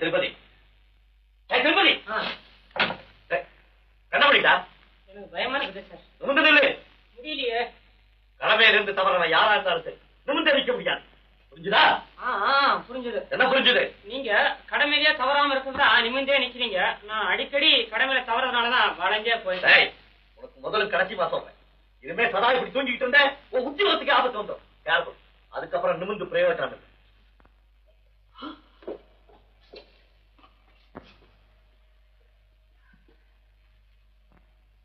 திருப்பதி. திருப்பதி. என்ன பண்ணிட்டா எனக்கு பயமா இருக்குது சார். நிமிந்து நில்லு. முடியலையே. கடமையில இருந்து தவறவன் யாரா இருந்தாலும் சரி நிமிந்து முடியாது. புரிஞ்சுதா? புரிஞ்சுது. என்ன புரிஞ்சுது? நீங்க கடமையிலே தவறாம இருக்குதா நிமிந்தே நிக்கிறீங்க. நான் அடிக்கடி கடமையில தவறதுனாலதான் வளைஞ்சே போயிட்டேன். உனக்கு முதல்ல கடைசி மாசம் இனிமே சதா இப்படி தூங்கிட்டு இருந்த உன் உத்தியோகத்துக்கு ஆபத்து வந்துடும். அதுக்கப்புறம் நிமிந்து பிரயோஜனம் இல்லை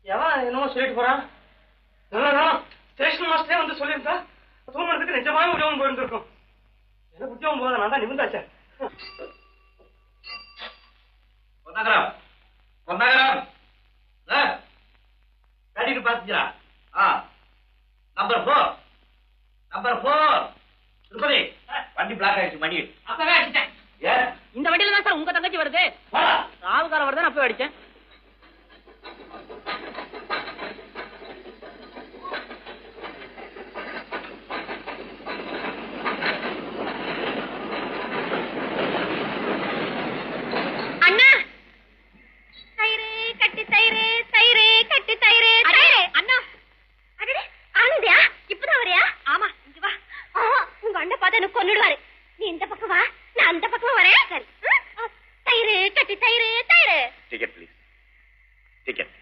எவன் என்னமோ சொல்லிட்டு போறான் ஸ்டேஷன் மாஸ்டரே வந்து சொல்லியிருந்தா தூங்குறதுக்கு நிஜமாவே உதவும் போயிருந்திருக்கும் உத்தியோகம் போத நான் தான் நிமிந்தாச்சேன் பொன்னகரம் பொன்னகரம் கட்டிட்டு பாத்துச்சா ஆ number four number four Tirupati. வண்டி பிளாக் ஆயிடுச்சு மணி அப்பவே அடிச்சேன் இந்த வண்டியில தான் சார் உங்க தங்கச்சி வருது. போடா. ராவுகாரம் வருது அப்பவே அடிச்சேன் அண்ணா தயிரே கட்டி தயிரே தயிரே கட்டி தயிரே தயிரே அண்ணா அடடே ஆனந்தியா இப்பதான் வரியா ஆமா இங்க வா ஆ, உங்க அண்ணன் பார்த்தா எனக்கு கொன்னுடுவாரு நீ இந்த பக்கம் வா நான் அந்த பக்கம் வரேன் சரி ம்? தயிரே கட்டி தயிரே தயிரே டிக்கெட் ப்ளீஸ் டிக்கெட்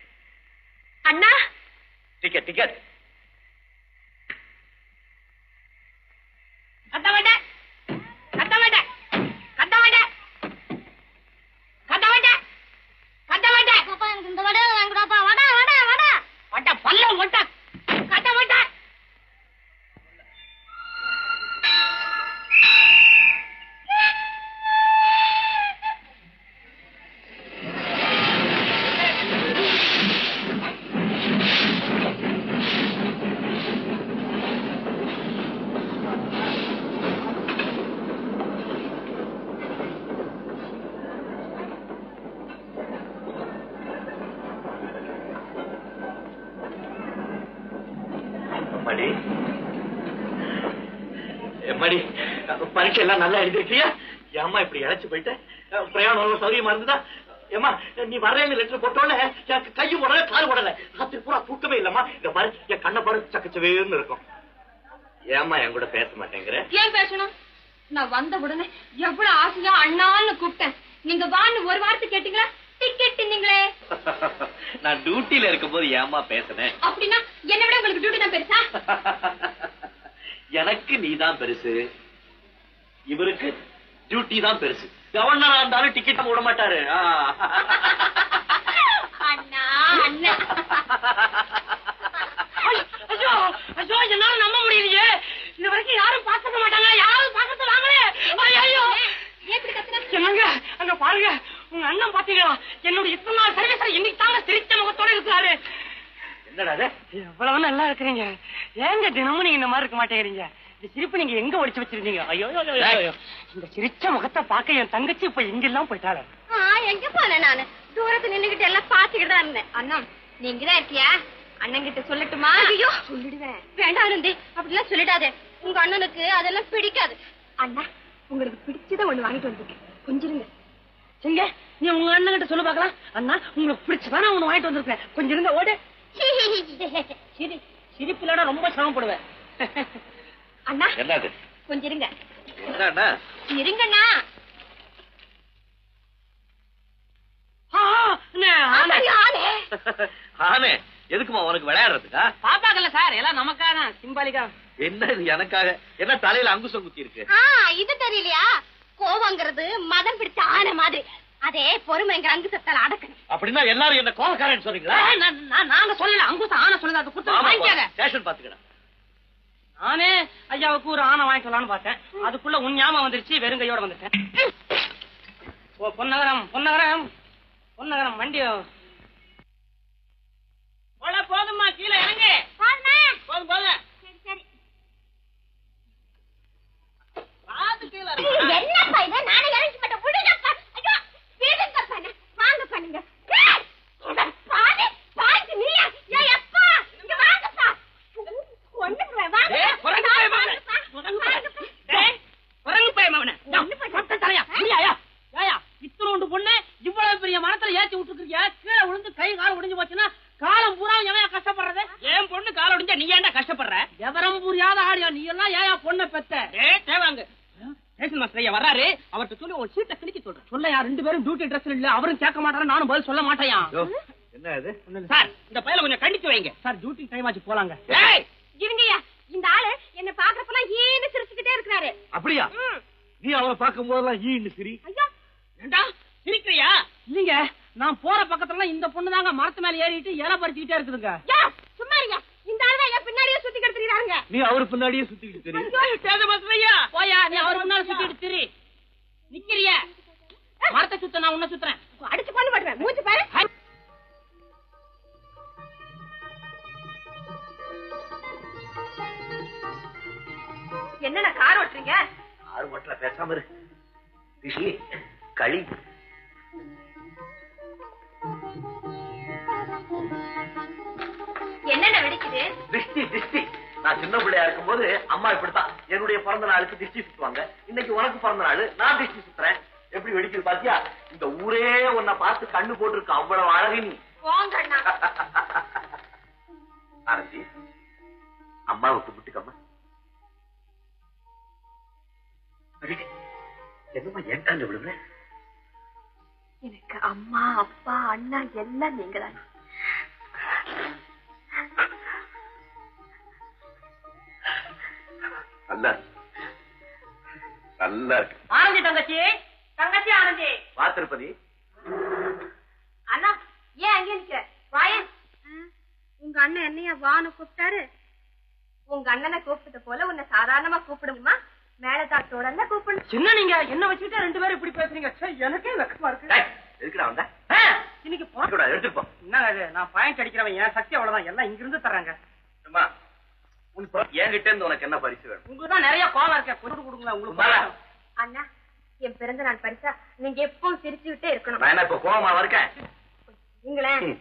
எல்லாம் நல்லா எழுதிருக்கியா? ஏம்மா இப்படி இழைச்சு போயிட்ட? பிரயாணம் சௌரியமா இருந்ததா? ஏம்மா நீ வரேன்னு லெட்டர் போட்டோன்னே கையும் உடல கால் உடல ராத்திரி பூரா தூக்கமே இல்லம்மா. இந்த பாரு என் கண்ணை பாரு சக்கச்சவேன்னு இருக்கும். ஏம்மா என் கூட பேச மாட்டேங்கிற? ஏன் பேசணும்? நான் வந்த உடனே எவ்வளவு ஆசையா அண்ணான்னு கூப்பிட்டேன். நீங்க வான்னு ஒரு வார்த்தை கேட்டீங்களா? டிக்கெட் நீங்களே நான் டியூட்டில இருக்கும்போது ஏம்மா பேசுனேன் அப்படின்னா என்ன விட உங்களுக்கு டியூட்டி தான் பெருசா? எனக்கு நீதான் பெருசு. இவருக்கு டியூட்டி தான் பெருசு. கவர்னரா இருந்தாலும் டிக்கெட் விட மாட்டாரு. என்னால நம்ப முடியலையே. இது வரைக்கும் யாரும் பார்க்க மாட்டாங்க. யாராவது பார்க்கறது வாங்களே ஐயோ என்னங்க? அங்க பாருங்க. உங்க அண்ணன் பாத்தீங்களா? என்னோட இத்தனை நாள் சர்வீஸ்ல இன்னைக்கு தாங்க சிரிச்ச முகத்தோட இருக்காரு என்னடா? எவ்வளவு நல்லா இருக்கிறீங்க. ஏங்க தினமும் நீங்க இந்த மாதிரி இருக்க மாட்டேங்கிறீங்க? இந்த சிரிப்பு நீங்க எங்க ஒழிச்சு வச்சிருந்தீங்க? ஐயோ. இந்த சிரிச்ச முகத்தை பார்க்க என் தங்கச்சி இப்ப எங்கெல்லாம் போயிட்டாளே? ஆ, எங்க போனேன் நானு? தூரத்துல நின்னுகிட்டு எல்லாம் பாத்துக்கிட்டு தான் இருந்தேன். அண்ணா நீங்க தான் இருக்கியா? அண்ணன் கிட்ட சொல்லட்டுமா? ஐயோ. சொல்லிடுவேன். வேண்டாம் ஆனந்தி அப்படிலாம் சொல்லிடாதே. உங்க அண்ணனுக்கு அதெல்லாம் பிடிக்காது. அண்ணா உங்களுக்கு பிடிச்சத ஒண்ணு வாங்கிட்டு வந்திருக்கேன். கொஞ்சிருங்க. எங்க நீ உங்க அண்ணன் கிட்ட சொல்லு பார்க்கலாம். அண்ணா உங்களுக்கு பிடிச்சதான் நான் ஒண்ணு வாங்கிட்டு வந்திருக்கேன். கொஞ்சம் இருங்க ஓடு. சிரி சிரிப்புலட ரொம்ப சிரமப்படுவேன். அண்ணா. என்னது? கொஞ்சம் இருங்க. என்னடா இருங்கண்ணா. ஆனே. எதுக்குமா உனக்கு விளையாடுறதுக்கா? பாப்பாக்கல்ல சார் எல்லாம் நமக்காக தான் சிம்பாலிக்கா. என்ன இது எனக்காக? என்ன தலையில அங்குசம் குத்தி இருக்கு ஆ, இது தெரியலையா? கோவங்கிறது மதம் பிடிச்ச ஆனை மாதிரி. அதே பொறுமைங்கிற அங்குசத்தால் அடக்கணும். அப்படின்னா எல்லாரும் என்ன கோலக்காரன் சொல்றீங்களா? ஏய், நான்- நான்- நாங்க சொல்லல அங்குச ஆனை சொல்லுது அது கொடுத்து வாங்கிக்காத ஸ்டேஷன் பாத்துக்கடா நானே ஐயாவுக்கு ஒரு ஆனை வாங்கிக்கலாம்னு பார்த்தேன். அதுக்குள்ள உன் ஞாபகம் வந்துருச்சு வெறும் கையோட வந்துட்டேன். ஓ பொன்னகரம் பொன்னகரம் பொன்னகரம் வண்டி போல போதும்மா கீழே இறங்கு. போதுமா? போதும் பார்த்து கீழே. என்னப்பா இது? நானே இறங்கி மாட்டேன் வாங்க பண்ணுங்க ஏய், இந்த பாவி, பாவிக்கு நீயா? ஏய், அப்பா, இங்க வாங்கப்பா. ஒண்ணுக்கு வாங்க. ஏய், குரங்கு பய மகனே. குரங்கு பய மகனே. யா, ஒண்ணு பண்ண- சத்த தலையா, புரியாயா? ஏயா, ஏத்தி விட்டுருக்கீங்க கீழே விழுந்து கை கால் ஒடிஞ்சு போச்சுன்னா காலம் பூரா எவன் கஷ்டப்படுறது? என் பொண்ணு கால ஒடிஞ்சா நீ ஏன்டா கஷ்டப்படுற? விவரம் புரியாத ஆடியா நீ எல்லாம் ஏன் பொண்ணை பெத்த? ஏ தேவாங்க. ஸ்டேஷன் மாஸ்டர் ஐயா வர்றாரு. அவர்கிட்ட சொல்லி ஒரு சீட்டை கிளிக்க சொல்றேன். சொல்லையா ரெண்டு பேரும் டியூட்டி ட்ரெஸ் இல்ல அவரும் கேட்க மாட்டாரு நானும் பதில் சொல்ல மாட்டேயா? என்ன சார் இந்த பையல கொஞ்சம் கண்டிச்சு வைங்க. சார் டியூட்டி டைம் ஆச்சு போலாங்க. இருங்கய்யா. இந்த ஆளு என்ன பாக்குறப்பெல்லாம் ஈன்னு சிரிச்சுக்கிட்டே இருக்கிறாரு. அப்படியா. நீ அவனை பார்க்கும் போதெல்லாம் ஈன்னு சிரி. ஐயா. ஏண்டா சிரிக்கிறியா? இல்லீங்க நான் போற பக்கத்துல இந்த பொண்ணு தாங்க மரத்து மேல ஏறிட்டு இலை பறிச்சுக்கிட்டே இருக்குதுங்க. சும்மா இருங்க. இந்த ஆளு தான் என் பின்னாடியே சுத்தி கிடத்துறாங்க நீ அவரு பின்னாடியே சுத்திக்கிட்டு தெரியும் போயா நீ அவர் முன்னால சுத்திட்டு திரி. நிக்கிறிய. மரத்தை சுத்த நான் உன்ன சுத்துறேன். அடிச்சு கொண்டு போட்டுவேன் மூச்சு பாரு. என்னடா கார் ஓட்டுறீங்க? ஆறு மட்டும் பேசாம இரு. ரிஷி களி. என்னென்ன வெடிக்குது? திஷ்டி திஷ்டி நான் சின்ன பிள்ளையா இருக்கும்போது அம்மா இப்படித்தான். என்னுடைய பிறந்த நாளுக்கு திஷ்டி சுத்துவாங்க. இன்னைக்கு உனக்கு பிறந்த நாள் நான் திஷ்டி சுத்துறேன். எப்படி வெடிக்குது பாத்தியா? இந்த ஊரே உன்னை பார்த்து கண்ணு போட்டிருக்கு. அவ்வளவு அழகு நீ. ஆரஞ்சி அம்மாவை கும்பிட்டுக்கம்மா. என்னம்மா கால எனக்கு அம்மா அப்பா அண்ணா எல்லாம் நீங்க தான் நல்லா. நல்லா இருக்கு. ஆரஞ்சு தங்கச்சி தங்கச்சி ஆரஞ்சு. வா திருப்பதி அண்ணா ஏன் அங்கே நிக்கிற? வாயன் உங்க அண்ணன் என்னைய வான்னு கூப்பிட்டாரு? உங்க அண்ணனை கூப்பிட்டது போல உன்னை சாதாரணமா கூப்பிடுமா மேலதாட்டோட எல்லாம் கூப்பிடணும்? சின்ன நீங்க என்ன வச்சுக்கிட்டு ரெண்டு பேரும் இப்படி பேசுறீங்க. எனக்கே வெக்கமா இருக்கு. டேய், எதுக்குடா வந்த? ஆ, இன்னைக்கு போ- கூட எடுத்துட்டு போ. என்னங்க இது? நான் பாயிண்ட் அடிக்கிறவன் என் சக்தி அவ்வளவுதான். எல்லாம் இங்க இருந்து தர்றாங்க. அம்மா என்கிட்ட இருந்து உனக்கு என்ன பரிசு வேணும்? உங்களுக்கு தான் நிறைய கோவம் இருக்க. கொண்டு கொடுங்களேன் உங்களுக்கு. அண்ணா என் பிறந்த நாள் பரிசா நீங்க எப்பவும் சிரிச்சுக்கிட்டே இருக்கணும். நான் என்ன இப்ப கோவமா இருக்கேன்? நீங்களேன்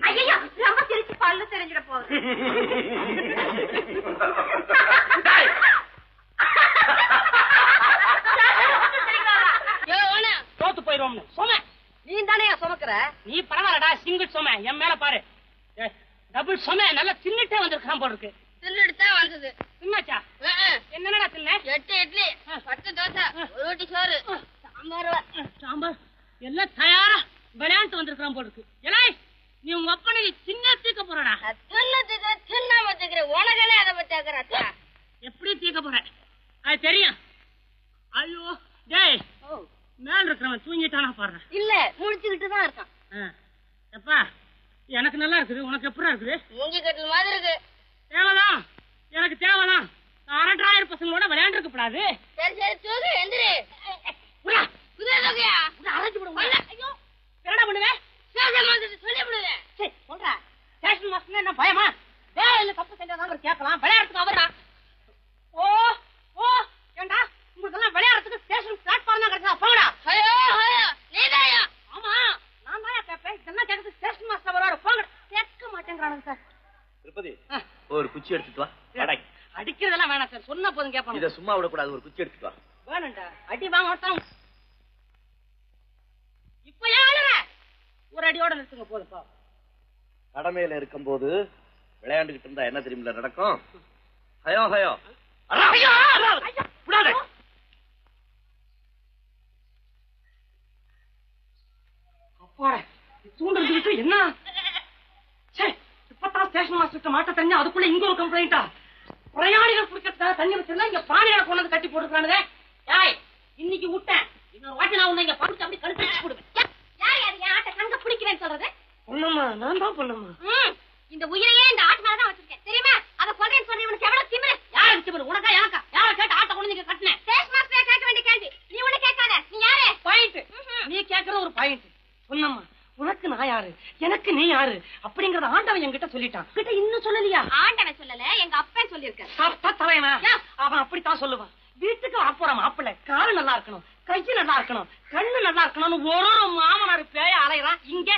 ஐயோ ரொம்ப சிரிச்சு பல்லு தெரிஞ்சிட போகுது. தோத்து போயிருவோம்னு சொன்ன நீ தானே சுமக்கிற? நீ பரவாயில்லடா சிங்கிள் சொம. என் மேல பாரு. டபுள் சொம. நல்லா தின்னுட்டே வந்திருக்கான் போல இருக்கு. தின்னுட்டு வந்தது. தின்னாச்சா? என்னடா தின்ன? எட்டு இட்லி பத்து தோசை ஒரு ரொட்டி சோறு சாம்பார் சாம்பார். எல்லாம் தயாரா விளையாண்டு வந்திருக்கான் போல இருக்கு. ஏலே நீ உங்க அப்பனை சின்ன தீக்க போறடா. தின்னதுக்கு தின்னாம வச்சுக்கிற உனக்கே அதை பத்தி கேக்குறா எப்படி தீக்க போற? அது தெரியும். ஐயோ டேய். மேல இருக்கிறவன் தூங்கிட்டானா பாரு இல்ல முடிச்சுக்கிட்டு தான் இருக்கான் எப்பா எனக்கு நல்லா இருக்குது உனக்கு எப்படி இருக்குது? மூங்கி கட்டில் மாதிரி இருக்கு. தேவைதான் எனக்கு தேவைதான் அரண்டாயிரம் பசங்களோட விளையாண்டுருக்க கூடாது சரி சரி தூக்கு எந்திரி. அரைச்சு ஐயோ. என்னடா பண்ணுவேன் சொல்லி விடுவேன். சரி சொல்றா. ஸ்டேஷன் மாஸ்டர் என்ன பயமா? வேலையில தப்பு செஞ்சதான் கேட்கலாம். விளையாடுறதுக்கு அவரா ஓ ஓ ஏண்டா? உங்களுக்கு எல்லாம் விளையாடுறதுக்கு ஸ்டேஷன் பிளாட்ஃபார்ம் தான் கிடைச்சா ஐயோ நீதாயா? ஆமா நான் தான் கேட்பேன் இதெல்லாம் கேட்கறது ஸ்டேஷன் மாஸ்டர் வராரு போங்க கேட்க மாட்டேங்கிறானுங்க சார். திருப்பதி. ஒரு குச்சி எடுத்துட்டு வா. அடிக்கிறதெல்லாம் வேணாம் சார். சொன்ன போதும் கேட்பாங்க இத சும்மா விடக்கூடாது. ஒரு குச்சி எடுத்துட்டு வா. வேணும்டா. அடி வாங்க இப்ப ஏன் ஒரு அடியோட நிறுத்துங்க போதும் பா. கடமையில இருக்கும்போது விளையாண்டுகிட்டு இருந்தா என்ன தெரியுமில நடக்கும்? ஹயோ ஹயோ விடாத அப்பாடா தூண்டல் விட்டு என்ன? சே இப்பதான் ஸ்டேஷன் மாஸ்டர் மாட்ட தெரிஞ்சா அதுக்குள்ள இங்க ஒரு கம்ப்ளைண்டா பிரயாணிகள் குடிக்கிறதுக்காக தண்ணி வச்சிருந்தா இங்க பானையில கொண்டு வந்து கட்டி போட்டுருக்கானுதே ஏய் இன்னைக்கு விட்டேன் இன்னொரு வாட்டி நான் உன்னை இங்க படுத்து அப்படி கழுத்து போடுவேன். யார் யார் என் ஆட்டை கங்க பிடிக்கிறேன்னு சொல்றது? பொண்ணம்மா நான் தான் பொண்ணம்மா. இந்த உயிரையே இந்த ஆட்டு மேல தான் வச்சிருக்கேன். தெரியுமா? அத கொல்றேன்னு சொன்ன இவனுக்கு எவ்வளவு திமிரு? யாரை வச்சு போடு உனக்கா எனக்கா? யாரை கேட்டு ஆட்ட கொண்டு நீங்க கட்டினேன் ஸ்டேஷன் மாஸ்டர் கேட்க வேண்டிய கேள்வி. நீ ஒண்ணு கேட்காத. நீ யாரு? பாயிண்ட். நீ கேக்குற ஒரு பாயிண்ட் சொன்னம்மா உனக்கு நான் யாரு? எனக்கு நீ யாரு? அப்படிங்கறத ஆண்டவன் என்கிட்ட சொல்லிட்டான். கிட்ட இன்னும் சொல்லலையா? ஆண்டவன் சொல்லல எங்க அப்பன் சொல்லிருக்காரு சாப்பிட்டா தலைவனா. அவன் அப்படித்தான் சொல்லுவான். வீட்டுக்கு வாப்போற மாப்பிள்ள காலு நல்லா இருக்கணும் கைக்கு நல்லா இருக்கணும் கண்ணு நல்லா இருக்கணும்னு ஒரு ஒரு மாமனார் பேய அலைகிறான் இங்க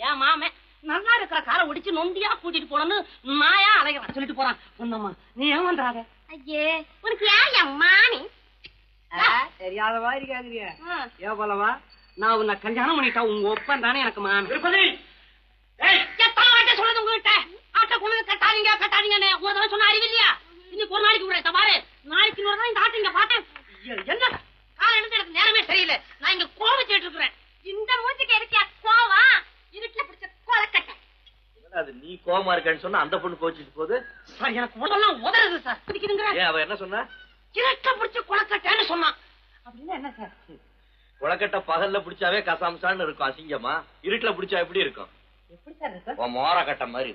ஏன் மாமன் நல்லா இருக்கிற காரை ஒடிச்சு நொண்டியா கூட்டிட்டு போனோம்னு நாயா அலைகிறான் சொல்லிட்டு போறான். பொண்ணம்மா நீ ஏமாந்தாத ஐயே உனக்கு யார் என் மாமி? தெரியாத மாதிரி கேக்குறிய ம். நான் உன்னை கல்யாணம் பண்ணிட்டா உங்க ஒப்பன் தானே எனக்கு மாமன் திருப்பதி! ஏய்! எத்தனை வாட்டி சொல்றது உங்ககிட்ட? ஆட்டை கொண்டு கட்டாதீங்க கட்டாதீங்கன்னு. ஒரு தடவை சொன்ன அறிவு இல்லையா? இன்னைக்கு ஒரு நாளைக்கு கூட பாரு. நாளைக்கு இன்னொரு நாள் இந்த ஆட்டை இங்க பார்த்தேன் என்ன? காலை எழுந்து எனக்கு நேரமே தெரியல. நான் இங்க கோவிச்சுட்டு இருக்கிறேன். இந்த மூஞ்சிக்கு எதுக்கியா? கோவம்? இருட்டுல பிடிச்ச கொலக்கட்டை. அது நீ கோவமா இருக்கேன்னு சொன்னா அந்த பொண்ணு கோச்சிட்டு போகுது? சார் எனக்கு உடலாம் உதறது சார். பிடிக்குதுங்கிற? அவ என்ன சொன்னா? கிழக்க பிடிச்ச குளக்கட்டேன்னு சொன்னான். அப்படின்னா என்ன சார்? குளக்கட்டை பகல்ல பிடிச்சாவே கசாமசான்னு இருக்கும் அசிங்கமா? இருட்டுல பிடிச்சா எப்படி இருக்கும்? எப்படி சார் இருக்கு உன் மோர கட்டை மாதிரி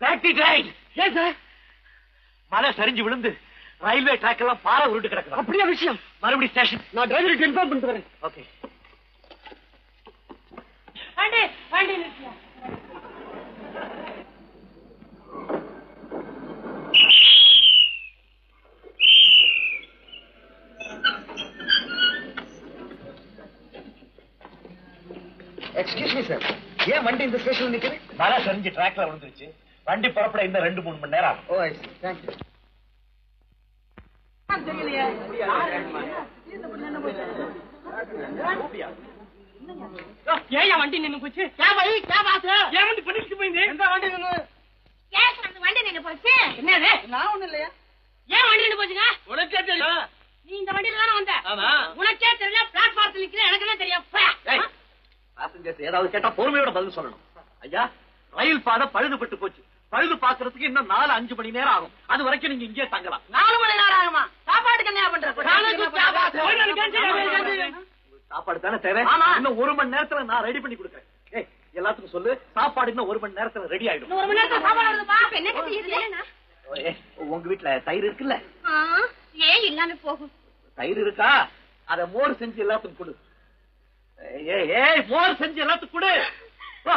சமாச்சாரம் பேக்டி ட்ரெயின் ஏன் சார் மழை சரிஞ்சு விழுந்து ரயில்வே ட்ராக் எல்லாம் பாறை உருட்டு கிடக்குது அப்படியா விஷயம்? மறுபடியும் ஸ்டேஷன் நான் டிரைவருக்கு இன்ஃபார்ம் பண்ணிட்டு வரேன். ஓகே வண்டி வண்டி நிறுத்தியா எக்ஸ்கியூஸ் மீ சார் ஏன் வண்டி இந்த ஸ்டேஷன்ல நிக்குது? மழை சரிஞ்சு ட்ராக்ல விழுந்துருச்சு. வண்டி புறப்பட இன்னும் ரெண்டு மூணு மணி நேரம் oh I see thank you ஏன் வண்டி நின்னு போச்சு? ஏன் வழி ஏன் பாத்து ஏன் வண்டி பண்ணிட்டு போயிருந்து? எந்த வண்டி நின்னு? அந்த வண்டி நின்னு போச்சு? என்னது? நான் ஒண்ணு இல்லையா. ஏன் வண்டி நின்னு போச்சுங்க? உனக்கே தெரியும். நீ இந்த வண்டியில தானே வந்த? ஆமா. உனக்கே தெரியல பிளாட்ஃபார்ம்ல நிக்கிற எனக்கு என்ன தெரியும். பாசஞ்சர்ஸ் ஏதாவது கேட்டா பொறுமையோட பதில் சொல்லணும். ஐயா ரயில் பாதை பழுதுபட்டு போச்சு. பழுது பாக்குறதுக்கு இன்னும் நாலு அஞ்சு மணி நேரம் ஆகும். அது வரைக்கும் நீங்க இங்கே தங்கலாம். நாலு மணி நேரம் ஆகுமா? என்ன பண்ற சாப்பாடு தானே தேவை. இன்னும் ஒரு மணி நேரத்துல நான் ரெடி பண்ணி கொடுக்குறேன். ஏய் எல்லாத்துக்கும் சொல்லு. சாப்பாடு இன்னும் ஒரு மணி நேரத்துல ரெடி ஆயிடும். ஒரு மணி நேரத்துல சாப்பாடு உங்க வீட்டுல தயிர் இருக்குல்ல? ஏன் இல்லாம போகும்? தயிர் இருக்கா? அத மோர் செஞ்சு எல்லாத்துக்கும் கொடு. ஏய் ஏய் மோர் செஞ்சு எல்லாத்துக்கும் கொடு. வா.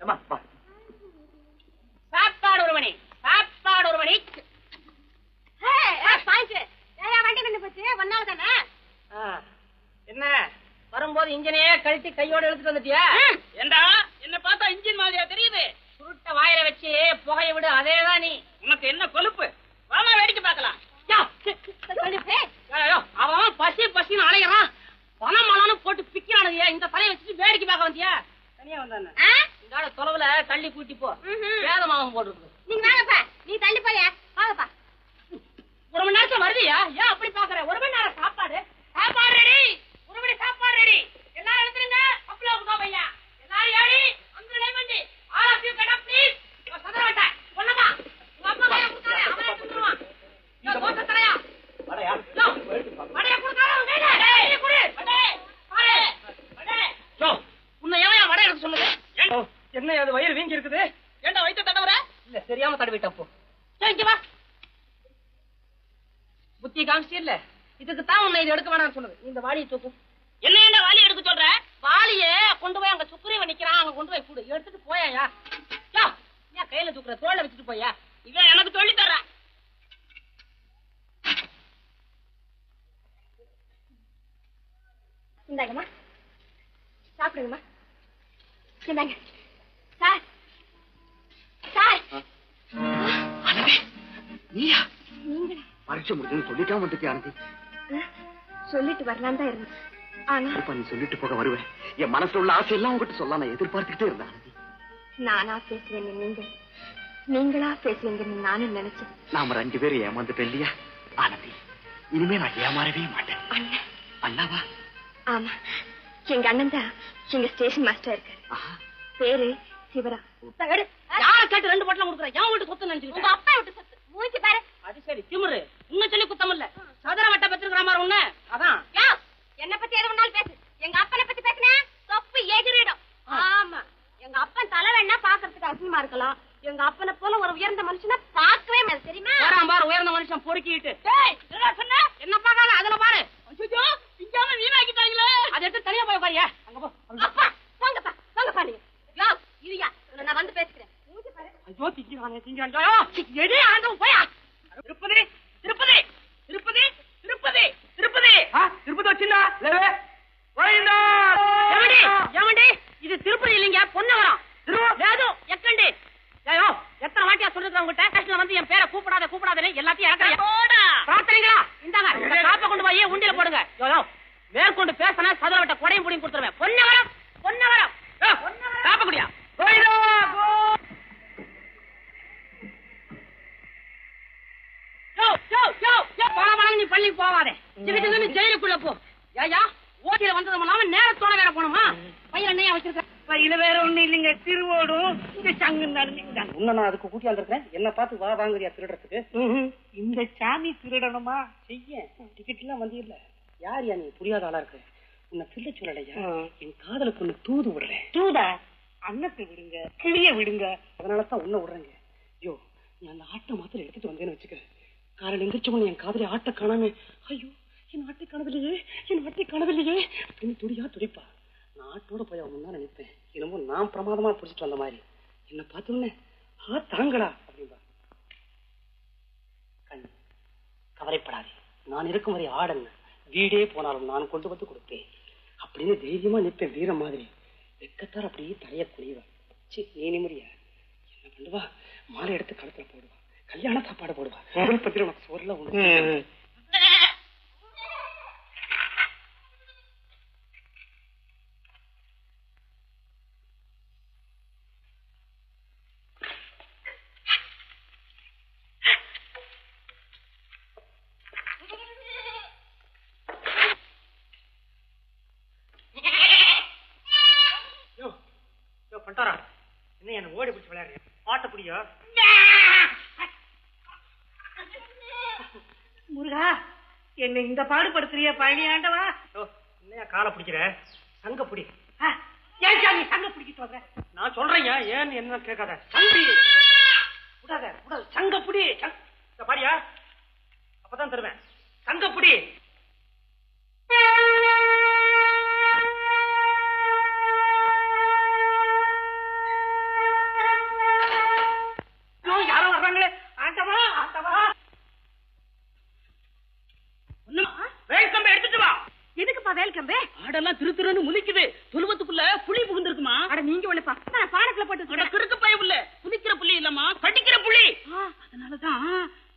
ஏம்மா, வா. சாப்பாடு ஒரு மணி சாப்பாடு ஒரு மணி. என்ன? வரும்போது இன்ஜினையே கழட்டி கையோட எடுத்துட்டு வந்துட்டியா? ஏண்டா? என்ன பார்த்தா இன்ஜின் மாதிரியா தெரியுது. சுருட்ட வாயில வச்சு புகைய விடு அதேதான் நீ. உனக்கு என்ன கொழுப்பு? வாமா வேடிக்கை பார்க்கலாம். அவன் பசி பசின்னு அலையறான். பணம் மலான்னு போட்டு பிக்கிறானுங்க இந்த தலையை வச்சுட்டு வேடிக்கை பார்க்க வந்தியா? தனியா வந்தானே இந்த தொலைவுல தள்ளி கூட்டி போ. வேதமாவும் போட்டுருக்கு நீங்க வாங்கப்பா நீ தள்ளி போய வாங்கப்பா ஒரு மணி நேரத்துல வருவியா ஏன் அப்படி பாக்குற ஒரு மணி நேரம் சாப்பாடு சாப்பாடு ரெடி ஒரு மணி சாப்பாடு ரெடி எல்லாரும் எழுந்துருங்க அப்பளம் உங்க பையா எல்லாரும் ஏறி அந்த diamond all of you get up please சதற வேண்டாம் ஒண்ணமா உங்க அப்பா கைய கொடுத்தாரு அவரே கொடுத்துருவான் யோ தோசை தரையா வடையா? யோ வடைய கொடுத்தாரு அவன் கையில டேய் குடு வடை பாரு வடை யோ உன்னை எவன் வடை எடுக்க சொன்னது என்ன அது வயிறு வீங்கி இருக்குது ஏண்டா வயிற்று தடவுற இல்ல தெரியாம தடவிட்டப்போ சரி இங்க வா புத்தி காமிச்சில்ல இதுக்கு தான் உன்னை இது எடுக்க வேணாம்னு சொன்னது நீ இந்த வாளியை தூக்கு என்ன என்ன வாளி எடுக்க சொல்ற வாளிய கொண்டு போய் அங்க சுக்ரீவன் நிக்கிறான் அங்க கொண்டு போய் கொடு எடுத்துட்டு போயா யா தூக்குற தோல்ல வச்சுட்டு போயா? இவன் எனக்கு சொல்லி தர்ற. இந்தாங்கம்மா. சாப்பிடுங்கம்மா. இந்தாங்க. சார். சார். நீயா? நீங்களா? பரீட்சை முடிஞ்சதுன்னு சொல்லிட்டா வரலாம் தான் இருந்துச்சு ஆனா இப்ப நீ சொல்லிட்டு போக வருவேன். என் மனசுல உள்ள ஆசை எல்லாம் உங்ககிட்ட சொல்ல நான் எதிர்பார்த்துக்கிட்டே இருந்தேன் நானா பேசுவேன் நீங்க. நீங்களா பேசுவீங்கன்னு நானும் நினைச்சேன். நாம ரெண்டு பேரும் ஏமாந்துட்டோம் இல்லையா? ஆனந்தி இனிமே நான் ஏமாறவே மாட்டேன். அண்ணன் அண்ணாவா? ஆமா. எங்க அண்ணன் தான் இங்க ஸ்டேஷன் மாஸ்டர் இருக்காரு. ஆஹா. பேரு சிவரா. யார கேட்டு ரெண்டு பாட்டில கொடுக்குற? என் வீட்டு சொத்து உங்க நினைச்சுக்கிட்ட அப்பா விட்டு சத்து. மூஞ்சி பாரு. அது சரி திமிரு. உன்னை சொல்லி குத்தம் இல்ல. சதுர வட்ட பெற்றிருக்கிற மாதிரி உன்ன. அதான். என்ன பத்தி எது வேணாலும் பேசு. எங்க அப்பனை பத்தி பேசுனே தொப்பு எகிரிடும். ஆமா. எங்க அப்பன் தலை வேணா பாக்குறதுக்கு அசிங்கமா இருக்கலாம். எங்க அப்பனை போல ஒரு உயர்ந்த மனுஷனை பார்க்கவே முடியாது தெரியுமா? வரான் பாரு உயர்ந்த மனுஷன் பொறுக்கிட்டு? என்ன பார்க்காத அதுல பாரு. இங்காம வீணாக்கிட்டாங்களே. அதை எடுத்து தனியா போய் பாரியா அங்க போ. அப்பா நீங்க உன்னை நான் வந்து பாரு ஐயோ திங்கிறானே திங்கிறான் எடு ஆண்டவன் போயா திருப்பதி திருப்பதி திருப்பதி திருப்பதி திருப்பதி திருப்பதி வச்சிருந்தா ஏமண்டி ஏமண்டி இது திருப்பதி இல்லைங்க பொன்னவரம் வேதம் எக்கண்டி ஏயோ எத்தனை வாட்டியா சொல்லிருக்கேன் உங்ககிட்ட ஸ்டேஷன்ல வந்து என் பேரை கூப்பிடாத கூப்பிடாதே எல்லாத்தையும் இறக்குறீங்க பிரார்த்தனைங்களா இந்தாங்க இந்த காப்பை கொண்டு போய் உண்டியில போடுங்க யோ மேற்கொண்டு பேசினா சதுர வட்ட கொடையும் புடியும் கொடுத்துருவேன் பொன்னவரம் பொன்னவரம் யோ, காப்பை குடியா யோ, யோ, யோ, யோ, பல பலன்னு நீ போவாதே சிக்கிட்டு ஜெயிலுக்குள்ள போ. ஏயா ஓட்டில வந்ததும் இல்லாம நேரத்தோட வேற போகணுமா? பையன் என்னையா வச்சிருக்க இதுல வேற ஒண்ணு இல்லைங்க திருவோடும். இந்த சங்கு உன்ன நான் அதுக்கு கூட்டி வந்திருக்கேன் என்ன பார்த்து வா வாங்குறியா திருடுறதுக்கு? இந்த சாமி திருடணுமா? செய்ய. டிக்கெட் எல்லாம் வந்து இல்ல யார் யா நீ? புரியாத ஆளா இருக்க. உன்னை திருட சொல்லலையா? என் காதலுக்கு ஒண்ணு தூது விடுறேன். தூதா? அன்னத்தை விடுங்க கிளிய விடுங்க. அதனாலதான் உன்னை விடுறேங்க. ஐயோ நீ அந்த ஆட்டை மாத்திரம் எடுத்துட்டு வந்தேன்னு வச்சுக்க. காலையில் எந்திரிச்சவன என் காதலி ஆட்டை காணாமே ஐயோ என் ஆட்டை காணவில்லையே என் ஆட்டை காணவில்லையே அப்படின்னு துடியா துடிப்பா. நான் ஆட்டோட போய் அவன் தான் நினைப்பேன் என்னமோ நான் பிரமாதமா பிடிச்சிட்டு வந்த மாதிரி. என்ன பார்த்தோன்னே ஆ தாங்கடா அப்படின்பா கண் கவலைப்படாதே. நான் இருக்கும் வரை ஆடுங்க. வீடே போனாலும் நான் கொண்டு வந்து கொடுப்பேன். அப்படின்னு தைரியமா நிற்பேன் வீரம் மாதிரி. வெக்கத்தார் அப்படியே தலைய குனிவா சி நீ நிம்மதியா? என்ன பண்ணுவா? மாலை எடுத்து கழுத்துல போடுவா. கல்யாண சாப்பாடு போடுவா. பத்தி உனக்கு சொல்ல உண்டு யோ யோ பண்டாரா என்ன என்ன ஓடி பிடிச்சி விளையாடுறியா ஆட்ட புடியா முருகா என்ன இந்த பாடுபடுத்துறிய பழனி ஆண்டவா? என்னையா காலை பிடிக்கிற? சங்க பிடி. ஏன் சாமி சங்க பிடிக்க சொல்ற நான் சொல்றேங்க ஏன்னு என்ன கேட்காத? சங்கி. விடாத விடாத. சங்க பிடி இந்த பாரியா. அப்பதான் தருவேன். சங்க பிடி ஐயோ, யாரோ வர்றாங்களே ஆண்டவா ஆண்டவா வேல்கம்பை எடுத்துட்டு வா எதுக்குப்பா வேல்கம்பே ஆடெல்லாம் திரு திருன்னு முழிக்குது துருவத்துக்குள்ள புலி புகுந்திருக்குமா அட நீங்க ஒண்ணுப்பா நான் பாடத்துல போட்டு அட கிறுக்கு பய புள்ள புதிக்கிற புள்ளி இல்லம்மா கடிக்கிற புள்ளி அதனாலதான்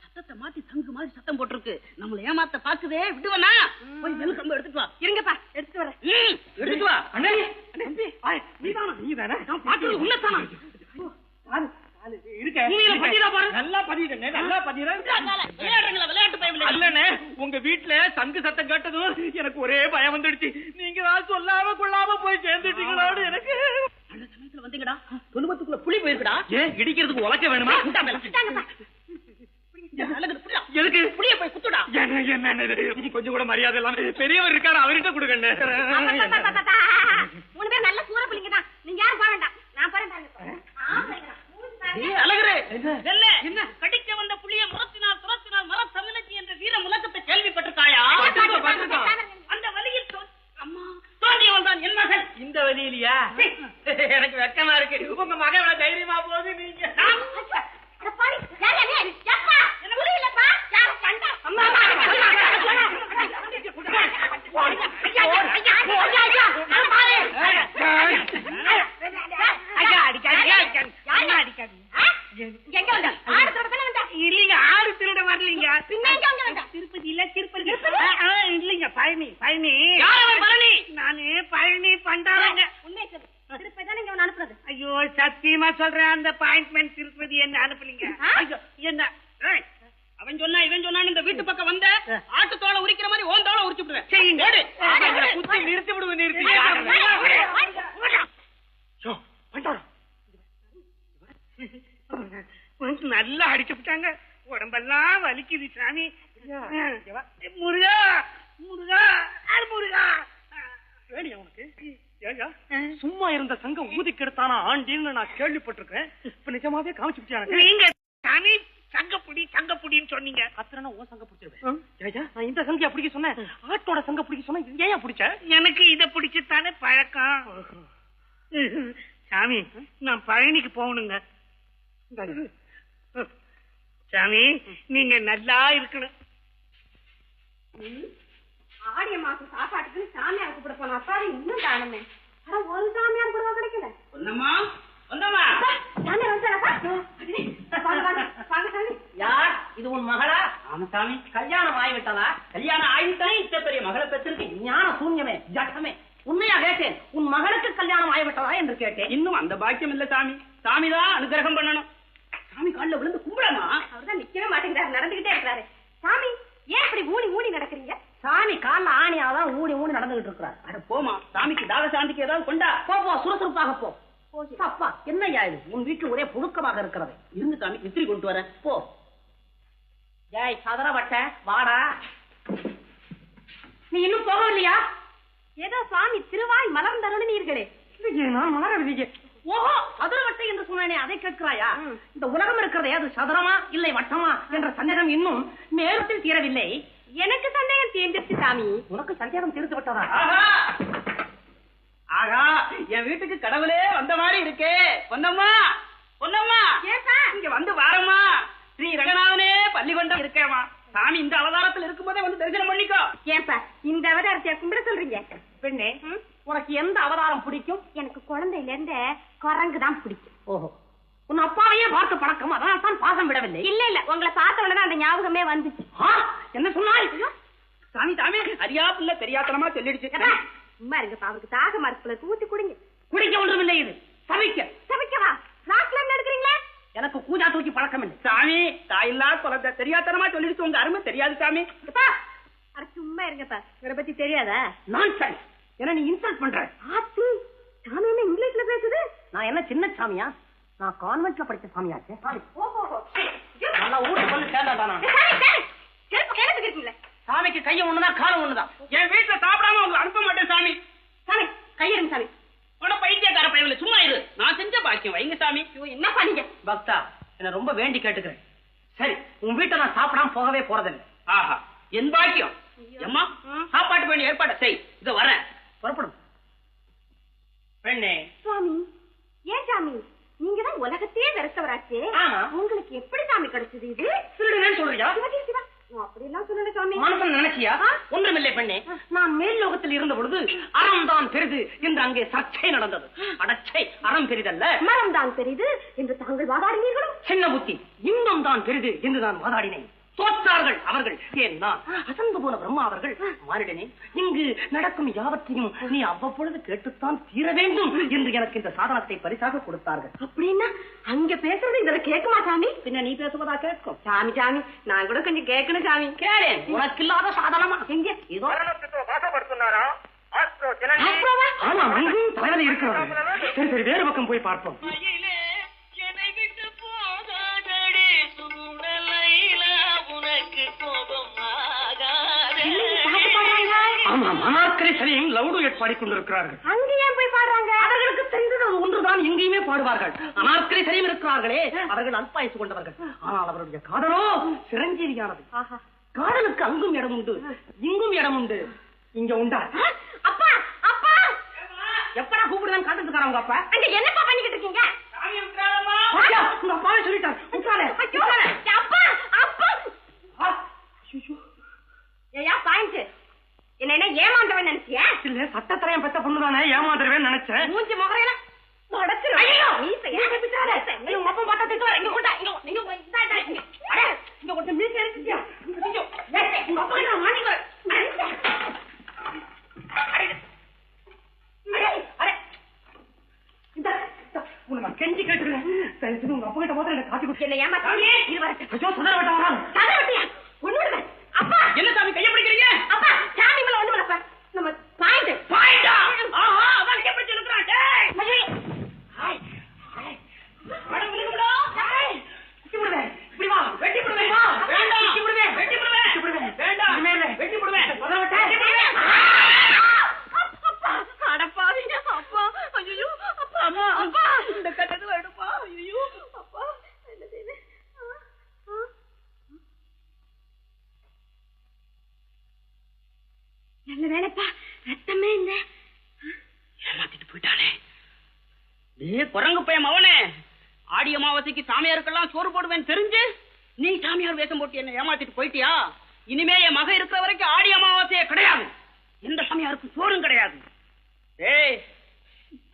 சத்தத்தை மாத்தி சங்கு மாதிரி சத்தம் போட்டிருக்கு நம்மள ஏமாத்த பாக்குதே விடுவனா போய் வெல்கம் எடுத்துட்டு வா இருங்கப்பா எடுத்து வரேன் ம், எடுத்துட்டு வா அண்ணே அண்ணே நீதானா நீதானா நான் பாக்குறது உன்னதானா இருக்க பூமியில பதியுதா பாரு. நல்லா பதியுதுண்ணே நல்லா பதியுறேன் விளையாடுறீங்களா விளையாட்டு பயம் அல்லண்ணே உங்க வீட்டுல சங்கு சத்தம் கேட்டதும் எனக்கு ஒரே பயம் வந்துடுச்சு நீங்க தான் சொல்லாம கொள்ளாம போய் சேர்ந்துட்டீங்களோடு எனக்கு அந்த சமயத்துல வந்தீங்கடா தொழுவத்துக்குள்ள புலி போயிருக்குடா ஏன் இடிக்கிறதுக்கு உலக்க வேணுமா குண்டா மேல. அழகு, புடிடா. எதுக்கு புளிய போய் குத்துடா என்ன என்ன இது? கொஞ்சம் கூட மரியாதை இல்லாம. பெரியவர் இருக்காரு அவர்கிட்ட கொடுக்கண்ணே நல்ல சூற பிள்ளைங்க தான். நீங்க யாரும் போக வேண்டாம். நான் போறேன் என்ன? கடிக்க வந்த புலிய முரத்தினால் துரத்தினால் மர தமிழச்சி என்ற வீர முழக்கத்தை கேள்விப்பட்டிருக்காயா. அந்த வழியில் அம்மா தோன்றியவன் தான் என் மகன் இந்த வழியிலயா? எனக்கு வெக்கமா இருக்கு. உங்க மகன் தைரியமா போகுது சத்தியமா சொல்றேன் அந்த அப்பாயின்மெண்ட் திருப்பதி என்ன அனுப்பலீங்க. என்ன? அவன் சொன்னா இவன் சொன்னா இந்த வீட்டு பக்கம் வந்த ஆட்டுத்தோலை உரிக்கிற மாதிரி ஓன் தோலை உரிச்சு விடுவேன் குத்தி நிறுத்தி விடுவேன் நிறுத்தி நல்லா அடிச்சு விட்டாங்க. உடம்பெல்லாம் வலிக்குது சாமி. முருகா முருகா. சும்மா இருந்த சங்கம் ஊதி கெடுத்தானா ஆண்டின்னு நான் கேள்விப்பட்டிருக்கேன் இப்ப நிஜமாவே காமிச்சு நீங்க சாமி சங்கப்புடி சங்கப்புடின்னு சொன்னீங்க. அத்தனை சங்க பிடிச்சிருவேன் நான் இந்த சங்கியா பிடிக்க சொன்னேன். ஆட்டோட சங்க பிடிக்க சொன்னா இது ஏன் பிடிச்ச? எனக்கு இத பிடிச்சதானே பழக்கம். சாமி நான் பழனிக்கு போகணுங்க. சாமி நீங்க நல்லா இருக்கணும். ஆடிய மாசம் சாப்பாட்டுக்கு சாமியார் கூப்பிட போன அப்பா இன்னும் காணுமே. ஒரு சாமியார் கூட கிடைக்கல? ஒன்னம்மா சாமியார் யார்? இது உன் மகளா? ஆமா சாமி கல்யாணம் ஆகிவிட்டதா? கல்யாணம் ஆகிவிட்டா இத்த பெரிய மகளை பெற்றிருக்கு. ஞான சூன்யமே ஜட்டமே. உண்மையா கேட்டேன் உன் மகளுக்கு கல்யாணம் ஆகிவிட்டதா என்று கேட்டேன். இன்னும் அந்த பாக்கியம் இல்ல சாமி. சாமி தான் அனுகிரகம் பண்ணணும். சாமி காலில் விழுந்து கும்பிடமா அவர்தான் நிக்கவே மாட்டேங்கிறாரு நடந்துகிட்டே இருக்கிறாரு. சாமி ஏன் இப்படி ஊனி ஊனி நடக்கிறீங்க? சாமி கால்ல ஆணியாதான் ஊடி ஊடி நடந்துகிட்டு இருக்கிறார். அட போமா சாமிக்கு தாக சாந்திக்கு ஏதாவது கொண்டா? போ போ சுறுசுறுப்பாக போ. அப்பா என்னய்யா இது உன் வீட்டு ஒரே புழுக்கமாக இருக்கிறது. இருந்து சாமி இத்திரி கொண்டு வரேன் போ. ஜாய் சதர வட்ட வாடா. நீ இன்னும் போகவில்லையா? ஏதோ சுவாமி திருவாய் மலர்ந்தருளினீர்களே நான் மலரவில்லையே. ஓஹோ சதுர வட்டை என்று சொன்னேனே அதை கேட்கிறாயா? இந்த உலகம் இருக்கிறதே அது சதுரமா இல்லை வட்டமா என்ற சந்தேகம் இன்னும் நேரத்தில் தீரவில்லை. எனக்கு சந்தேகம் தீர்ந்துச்சு சாமி. உனக்கு சந்தேகம் தீர்த்து விட்டதா? ஆகா என் வீட்டுக்கு கடவுளே வந்த மாதிரி இருக்கே. பொன்னம்மா! பொன்னம்மா! இங்க வந்து வாரம்மா. ஸ்ரீ ரங்கநாதனே பள்ளிகொண்டம் இருக்கேம்மா. சாமி இந்த அவதாரத்தில் இருக்கும்போதே வந்து தரிசனம் பண்ணிக்கோ. ஏன்பா இந்த அவதாரத்தைய கும்பிட சொல்றீங்க? பெண்ணே உனக்கு எந்த அவதாரம் பிடிக்கும்? எனக்கு குழந்தையில இருந்து குரங்கு தான் பிடிக்கும். ஓஹோ. உன் அப்பாவையே பார்த்து பழக்கம் அதனால் தான் பாசம் விடவில்லை. இல்ல இல்ல உங்களை பார்த்த உடனே அந்த ஞாபகமே வந்துச்சு. என்ன சொன்னாய்? சாமி சாமி அறியா பிள்ளை தெரியாத்தனமா சொல்லிடுச்சு. சும்மா இருங்கப்பா அவருக்கு தாக மரத்துல ஊத்தி குடிங்க. குடிக்க ஒன்றுமில்லை இது. சமைக்க. சமைக்கவா? என்ன எடுக்கிறீங்களா? எனக்கு கூஜா தூக்கி பழக்கம் இல்லை சாமி தாயில்லா குழந்தை தெரியாத்தனமா சொல்லிடுச்சு. உங்க அருமை தெரியாது சாமி. சும்மா இருங்கப்பா. இவரை பத்தி தெரியாதா? நான் என்ன நீ இன்சல்ட் பண்ற? சாமி என்ன இங்கிலீஷ்ல பேசுது? நான் என்ன சின்ன சாமியா? நான் கான்வென்ட்ல படிச்ச சாமியாச்சே. நல்லா ஊட்டு சேர்ந்தாடா நான் சாமிக்கு கைய ஒண்ணுதான் காலம் ஒண்ணுதான் என் வீட்டுல சாப்பிடாம உங்களை அனுப்ப மாட்டேன் சாமி. சாமி கையெடுங்க சாமி. உன பைத்தியக்கார பயவில்லை சும்மா இரு. நான் செஞ்ச பாக்கியம் வைங்க சாமி. என்ன பண்ணீங்க பக்தா என்ன ரொம்ப வேண்டி கேட்டுக்கிறேன். சரி உன் வீட்டை நான் சாப்பிடாம போகவே போறதில்லை. ஆஹா என் பாக்கியம். அம்மா சாப்பாட்டு வேண்டிய ஏற்பாடு செய் இத வரேன். புறப்படும். பெண்ணே சுவாமி ஏன் சாமி? நீங்க தான் உலகத்தையே வெறுத்தவராச்சே ஆமா. உங்களுக்கு எப்படி சாமி கிடைச்சது இது? திருடுனேன்னு சொல்றியா? சிவா, சிவா, நான் அப்படியெல்லாம் சொல்லல சாமி. மனசுல நினைச்சியா? ஒன்றுமில்லை பெண்ணே. நான் மேல் லோகத்தில் இருந்த பொழுது அறம் தான் பெரிது என்று அங்கே சர்ச்சை நடந்தது. அடச்சை அறம் பெரிதல்ல. மரம் தான் பெரிது என்று தாங்கள் வாதாடினீர்களோ? சின்ன புத்தி இன்பம் தான் பெரிது என்று நான் வாதாடினேன். அவர்கள். ஏன் நான்? அசந்து போன பிரம்மா அவர்கள். மாறிடனே இங்கு நடக்கும் யாவற்றையும் நீ அவ்வப்பொழுது கேட்டுத்தான் தீர வேண்டும் என்று எனக்கு இந்த சாதனத்தை பரிசாக கொடுத்தார்கள். அப்படின்னா அங்க பேசுறது இதுல கேக்குமா சாமி? பின்ன நீ பேசுவதா கேட்கும். சாமி சாமி நான் கூட கொஞ்சம் கேட்கணும் சாமி. கேளேன். உனக்கு இல்லாத சாதனமா? எங்க? இதோ? ஆமா அங்கும் தலைவலி இருக்கிறது சரி சரி வேறு பக்கம் போய் பார்ப்போம். பாடுறாங்க ஆமா மனாக்கரை சரியும் லவுடு பாடிக்கொண்டிருக்கிறார்கள். அங்க ஏன் போய் பாடுறாங்க? அவர்களுக்கு தெரிந்தது ஒன்றுதான் எங்கேயுமே பாடுவார்கள். அனார்க்கரை சரியும் இருக்கிறார்களே அவர்கள் அல்பாயுசு கொண்டவர்கள். ஆனால் அவருடைய காதலோ சிரஞ்சீவியானது. காதலுக்கு அங்கும் இடம் உண்டு இங்கும் இடம் உண்டு. இங்க உண்டா? அப்பா அப்பா. எப்படா கூப்பிடுதான் காத்துட்டு இருக்காரு உங்க அப்பா? அங்க என்னப்பா பண்ணிக்கிட்டு இருக்கீங்க பாத்தியா, உங்க அப்பாவே சொல்லிட்டார் உட்காரு, ஐயோ, உட்காரு. அப்பா அப்பா ஆ, ஐயோ. ஏயா பாயிண்ட் என்ன என்ன ஏமாந்தவன் நினைச்சியா இல்ல சட்டத்திரையம் பெத்த ஏமாந்துருவேன்னு நினைச்சேன். மூஞ்சி முகரையெல்லாம் உடைச்சிரும். ஐயோ, மீசையா? நீ பிடிச்சாத. நீ உங்க அப்பா பார்த்தா திட்டுவாரு. இங்க கொண்டா, இங்க, இங்க, இந்தா, இந்தா, இங்க. அட, இங்க கொஞ்சம் மீசை எடுத்துட்டியா? இங்க, இங்க. ஏய், உங்க அப்பா கிட்ட நான் மாட்டிக்குவேன். அட, அட, அட. இந்தா, இந்தா, உன்னை நான் கெஞ்சி கேட்டுருக்கேன். தயவு செய்து உங்க அப்பா கிட்ட மாத்திரம் எனக்கு காட்டி கொடுத்து. என்ன ஏமாத்தாதே. இது வரட்டும். ஐயோ சுந்தர வேண்டாம் கதை வெட்டியா? ஒண்ணு விடுங்க. அப்பா என்ன சாமி கையை பிடிக்கிறீங்க அப்பா சாமி மேல ஒண்ணு விடப்பா நம்ம பாயிண்ட் பாயிண்டா? ஆஹா, அதான் கையை பிடிச்சு இழுக்கிறான். டேய். ஐயோ. Hi, hi. அட, விழுகும்டா. குரங்கு பையன் மவனே ஆடி அமாவாசைக்கு சாமியாருக்கெல்லாம் சோறு போடுவேன் தெரிஞ்சு நீ சாமியார் வேஷம் போட்டு என்ன ஏமாத்திட்டு போயிட்டியா? இனிமே என் மகன் இருக்கிற வரைக்கும் ஆடி அமாவாசையே கிடையாது. எந்த சாமியாருக்கும் சோறும் கிடையாது. ஏய்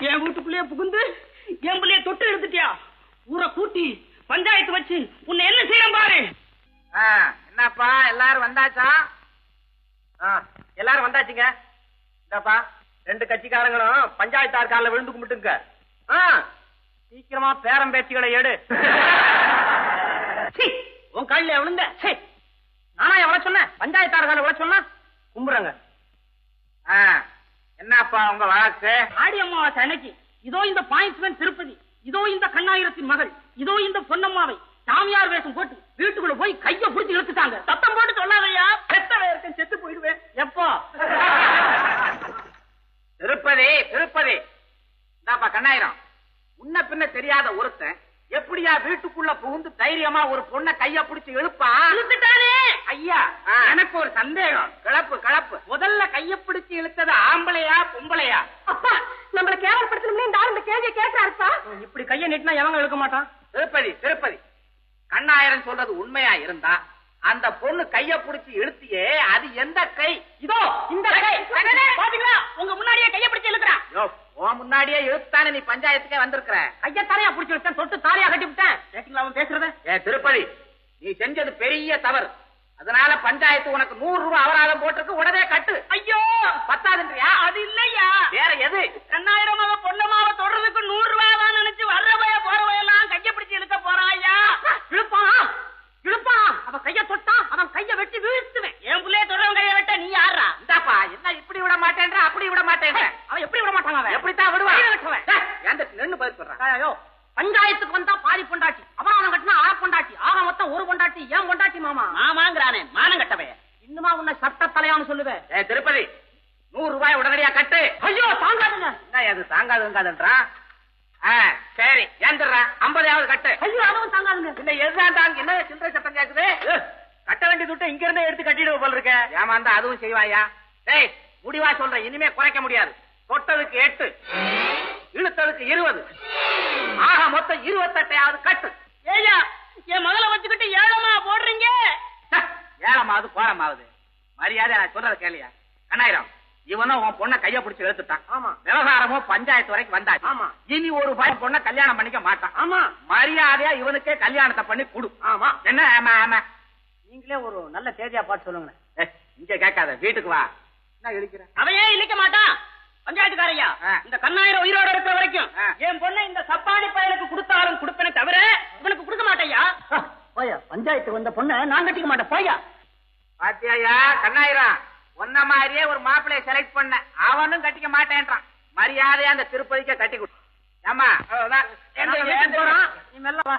என் வீட்டுக்குள்ளேயே புகுந்து என் பிள்ளைய தொட்டு எடுத்துட்டியா? ஊரை கூட்டி பஞ்சாயத்து வச்சு உன்னை என்ன செய்யறேன் பாரு. என்னப்பா எல்லாரும் வந்தாச்சா? எல்லாரும் வந்தாச்சுங்க. இந்தப்பா ரெண்டு கட்சிக்காரங்களும் பஞ்சாயத்தார் காலில் விழுந்து கும்பிட்டுங்க. சீக்கிரமா பேரம் பேச்சுகளை எடு. சீ, உன் காலில் விழுந்த. சீ, நானா எவ்வளவு சொன்னேன்? பஞ்சாயத்தார் கால எவ்வளவு சொன்னா? கும்பிடுறங்க. என்னப்பா உங்க வழக்கு? ஆடி அமாவாசை அன்னைக்கு. இதோ இந்த பாயிண்ட்ஸ்மேன் திருப்பதி. இதோ இந்த கண்ணாயிரத்தின் மகள். இதோ இந்த பொன்னம்மாவை. சாமியார் வேஷம் போட்டு வீட்டுக்குள்ள போய் கைய புடிச்சு இழுத்துட்டாங்க. சத்தம் போட்டு சொல்லாதையா? பெத்தவ இருக்கேன் செத்து போயிடுவேன். எப்போ? திருப்பதி திருப்பதி. இந்தாப்பா கண்ணாயிரம். முன்ன பின்ன தெரியாத ஒருத்தன் எப்படியா வீட்டுக்குள்ள புகுந்து தைரியமா ஒரு பொண்ணை கைய பிடிச்சு இழுப்பா இழுத்துட்டானே! ஐயா எனக்கு ஒரு சந்தேகம். கிளப்பு கிளப்பு. முதல்ல கைய பிடிச்சு இழுத்தது ஆம்பளையா பொம்பளையா? அப்பா நம்மள கேவலப்படுத்தணும்னு இந்த ஆள் இந்த கேள்வியை கேட்கிறாருப்பா. இப்படி கைய நீட்டினா எவங்க இழுக்க மாட்டான்? திருப்பதி திருப்பதி. கண்ணாயிரம் சொல்றது உண்மையா இருந்தா அந்த பொண்ணு கைய பிடிச்சு இழுத்தியே அது எந்த கை? இதோ இந்த கை. பாத்தீங்களா? உங்க முன்னாடியே கைய பிடிச்சு இழுக்கிறான். உன் முன்னாடியே இழுத்தானே நீ பஞ்சாயத்துக்கே வந்திருக்கிற. கைய தலையா பிடிச்சு விட்டேன் தொட்டு தாலியா கட்டி விட்டேன். கேட்டீங்களா அவன் பேசுறத? ஏ திருப்பதி நீ செஞ்சது பெரிய தவறு. அதனால பஞ்சாயத்து உனக்கு நூறு ரூபாய் அபராதம் போட்டிருக்கு உடனே கட்டு. ஐயோ! பத்தாதுன்றியா? அது இல்லையா? வேற எது? கண்ணாயிரமாவ பொன்னமாவ தொடர்றதுக்கு நூறு ரூபாய் தான் நினைச்சு வர்றவைய போறவையெல்லாம் கைய பிடிச்சு இழுக்க போறான் ஐயா இழுப்பான். இழுப்பான் அவன் கைய தொட்டான் அவன் கைய வெட்டி வீழ்த்துவேன். என் புள்ளைய தொடர்வன் கைய வெட்ட நீ யாரா இந்தாப்பா என்ன இப்படி விட மாட்டேன்ற அப்படி விட மாட்டேன்ற. அவன் எப்படி விட மாட்டாங்க அவன்? எப்படித்தான் விடுவா கைய வெட்டுவேன். ஏன் நின்னு பதில் சொல்றான் பஞ்சாயத்துக்கு வந்தா பாதி பொண்டாட்டி. அபராதம் கட்டினா அரை பொண்டாட்டி. ஆக மொத்தம் ஒரு பொண்டாட்டி ஏன் பொண்டாட்டி மாமா? மாமாங்கிறானே மானம் கட்டவே. இன்னுமா உன்னை சட்ட தலையான்னு சொல்லுவேன் திருப்பதி நூறு ரூபாய் உடனடியா கட்டு. ஐயோ தாங்காதுங்க. அது தாங்காதுங்காதுன்றா ஆ, சரி ஏந்துடுறா ஐம்பதாவது கட்டு. ஐயோ அதுவும் தாங்காதுங்க. இல்ல எதுதான் தாங்க என்ன சில்லறை சட்டம் கேக்குது? கட்ட வேண்டிய துட்டை இங்க இருந்தே எடுத்து கட்டிடுவ போல இருக்க. ஏமாந்தா அதுவும் செய்வாயா? டேய் முடிவா சொல்றேன் இனிமே குறைக்க முடியாது. தொட்டதுக்கு எட்டு இழுத்ததுக்கு இருபது. ஆக மொத்தம் இருபத்தெட்டையாவது கட்டு. ஏயா என் முதல்ல வச்சுக்கிட்டு ஏழமா போடுறீங்க? ஏழமாவது கோரமாவது மரியாதை நான் சொல்றத கேளியா? கண்ணாயிரம். இவனும் உன் பொண்ணை கைய பிடிச்சு எடுத்துட்டான் ஆமா. விவகாரமும் பஞ்சாயத்து வரைக்கும் வந்தாச்சு. ஆமா. இனி ஒரு பையன் பொண்ணை கல்யாணம் பண்ணிக்க மாட்டான். ஆமா. மரியாதையா இவனுக்கே கல்யாணத்தை பண்ணி கொடு. ஆமா. என்ன ஆமா ஆமா. நீங்களே ஒரு நல்ல தேதியா பார்த்து சொல்லுங்க ஏய், இங்க கேட்காத வீட்டுக்கு வா. என்ன இழுக்கிற? அவன் ஏன் இழிக்க மாட்டான். பஞ்சாயத்துக்காரையா. இந்த கண்ணாயிரம் உயிரோட இருக்கிற வரைக்கும். என் பொண்ணை இந்த சப்பானி பயலுக்கு கொடுத்தாலும் கொடுப்பேனே தவிர இவனுக்கு கொடுக்க மாட்டேயா போயா பஞ்சாயத்து வந்த பொண்ணை நான் கட்டிக்க மாட்டேன். போயா பாத்தியாயா கண்ணாயிரம். உன்ன மாதிரியே ஒரு மாப்பிளைய செலக்ட் பண்ண அவனும் கட்டிக்க மாட்டேன்றான். மரியாதையா அந்த திருப்பதிக்க கட்டி கொடு. ஏமா நீ மெல்ல வா.